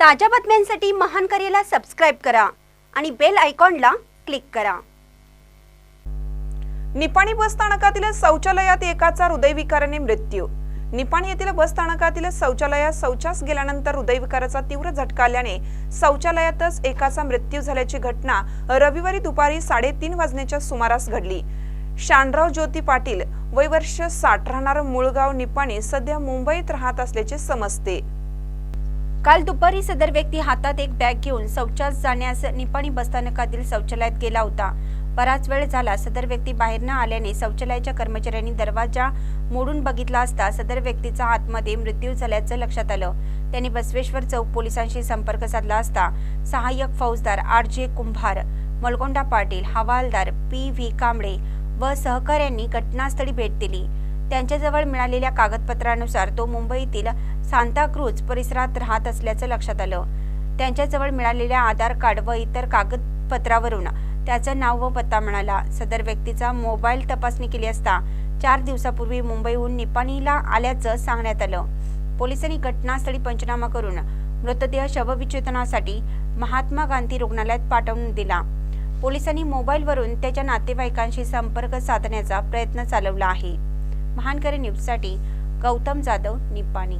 ताज्या बातम्यांसाठी महान करेला सबस्क्राईब करा आणि बेल आयकॉनला क्लिक करा. निपाणी बस स्थानकातील शौचालयात एकाचा हृदयविकाराने मृत्यू. निपाणी येथील बस स्थानकातील शौचालयात शौचास गेल्यानंतर हृदयविकाराचा तीव्र झटका आल्याने शौचालयातच एकाचा मृत्यू झाल्याची घटना रविवारी दुपारी साडेतीन वाजण्याच्या सुमारास घडली. शानराव ज्योती पाटील वय वर्ष साठ राहणार मुळगाव निपाणी सध्या मुंबईत राहत असल्याचे समजते. काल दुपारी सदर व्यक्ती हातात एक बॅग घेऊन शौचास जाण्यास निपाणी बसस्थानकातील शौचालयात गेला होता. बराच वेळ झाला सदर व्यक्ती बाहेर न आल्याने शौचालयाच्या कर्मचाऱ्यांनी दरवाजा मोडून बघितला असता सदर व्यक्तीचा आतमध्ये मृत्यू झाल्याचं लक्षात आलं. त्यांनी बसवेश्वर चौक पोलिसांशी संपर्क साधला असता सहाय्यक फौजदार आर जे कुंभार मलगोंडा पाटील हवालदार पी व्ही कांबळे व सहकाऱ्यांनी घटनास्थळी भेट दिली. त्यांच्याजवळ मिळालेल्या कागदपत्रानुसार तो मुंबईतील सांताक्रूज परिसरात राहत असल्याचं लक्षात आलं. त्यांच्याजवळ मिळालेल्या आधार कार्ड व इतर कागदपत्रावरून त्याचं नाव व पत्ता मिळाला सदर व्यक्तीचा मोबाईल तपासणी केली असता चार दिवसापूर्वी मुंबईहून निपाणीला आल्याचं सांगण्यात आलं. पोलिसांनी घटनास्थळी पंचनामा करून मृतदेह शवविच्छेदनासाठी महात्मा गांधी रुग्णालयात पाठवून दिला. पोलिसांनी मोबाईलवरून त्याच्या नातेवाईकांशी संपर्क साधण्याचा प्रयत्न चालवला आहे. महानकरी न्यूजसाठी गौतम जाधव निपाणी.